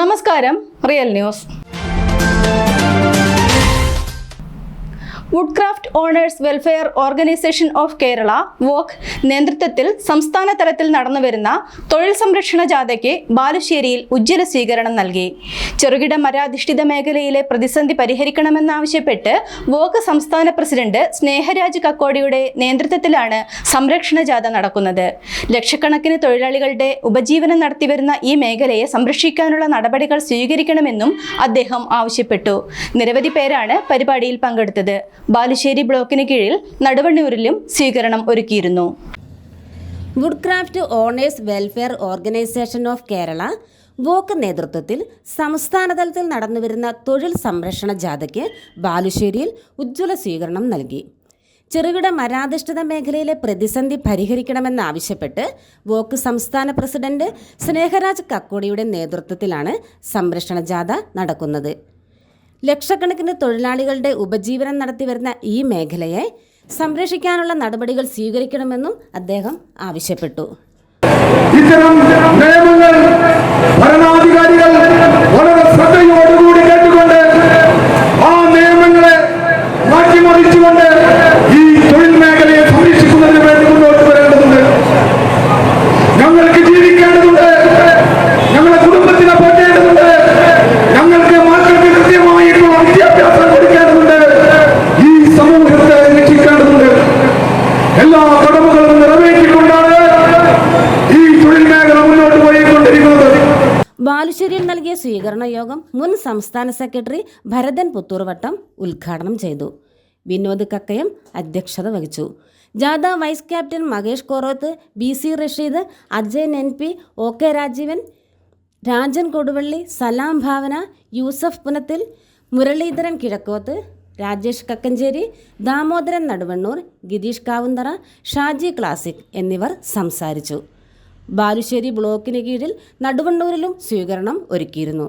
നമസ്കാരം. Real news. Woodcraft owners welfare organisation of Kerala walk നേതൃത്വത്തിൽ സംസ്ഥാന തലത്തിൽ നടന്നുവരുന്ന തൊഴിൽ സംരക്ഷണ ജാഥയ്ക്ക് ബാലുശ്ശേരിയിൽ ഉജ്ജ്വല സ്വീകരണം നൽകി. ചെറുകിട മരാധിഷ്ഠിത മേഖലയിലെ പ്രതിസന്ധി പരിഹരിക്കണമെന്നാവശ്യപ്പെട്ട് വോക്ക് സംസ്ഥാന പ്രസിഡന്റ് സ്നേഹരാജ് കക്കോടിയുടെ നേതൃത്വത്തിലാണ് സംരക്ഷണ ജാഥ നടക്കുന്നത്. ലക്ഷക്കണക്കിന് തൊഴിലാളികളുടെ ഉപജീവനം നടത്തിവരുന്ന ഈ മേഖലയെ സംരക്ഷിക്കാനുള്ള നടപടികൾ സ്വീകരിക്കണമെന്നും അദ്ദേഹം ആവശ്യപ്പെട്ടു. നിരവധി പേരാണ് പരിപാടിയിൽ പങ്കെടുത്തത്. ബാലുശ്ശേരി ബ്ലോക്കിന് കീഴിൽ നടുവണ്ണൂരിലും സ്വീകരണം ഒരുക്കിയിരുന്നു. Woodcraft owners welfare organisation of Kerala walk നേതൃത്വത്തിൽ സംസ്ഥാനതലത്തിൽ നടന്നുവരുന്ന തൊഴിൽ സംരക്ഷണ ജാഥയ്ക്ക് ബാലുശ്ശേരിയിൽ ഉജ്ജ്വല സ്വീകരണം നൽകി. ചെറുകിട മരാധിഷ്ഠിത മേഖലയിലെ പ്രതിസന്ധി പരിഹരിക്കണമെന്നാവശ്യപ്പെട്ട് വോക്ക് സംസ്ഥാന പ്രസിഡന്റ് സ്നേഹരാജ് കക്കോടിയുടെ നേതൃത്വത്തിലാണ് സംരക്ഷണ ജാഥ നടക്കുന്നത്. ലക്ഷക്കണക്കിന് തൊഴിലാളികളുടെ ഉപജീവനം നടത്തിവരുന്ന ഈ മേഖലയെ സംരക്ഷിക്കാനുള്ള നടപടികൾ സ്വീകരിക്കണമെന്നും അദ്ദേഹം ആവശ്യപ്പെട്ടു. ഇത്തരം നിയമങ്ങൾ ഭരണാധികാരികൾ ബാലുശ്ശേരിയിൽ നൽകിയ സ്വീകരണ യോഗം മുൻ സംസ്ഥാന സെക്രട്ടറി ഭരതൻ പുത്തൂർവട്ടം ഉദ്ഘാടനം ചെയ്തു. വിനോദ് കക്കയം അധ്യക്ഷത വഹിച്ചു. ജാഥ vice captain Mahesh Koroth B C Rasheed Ajayan N P O K Rajeevan Rajan Koduvally Salam Bhavana Yusuf Punathil Muraleedharan Kizhakkoth Rajesh Kakkanchery Damodaran Naduvannur Girish Kavunthara Shaji classic എന്നിവർ സംസാരിച്ചു. ബാലുശ്ശേരി ബ്ലോക്കിന് കീഴിൽ നടുവണ്ണൂരിലും സ്വീകരണം ഒരുക്കിയിരുന്നു.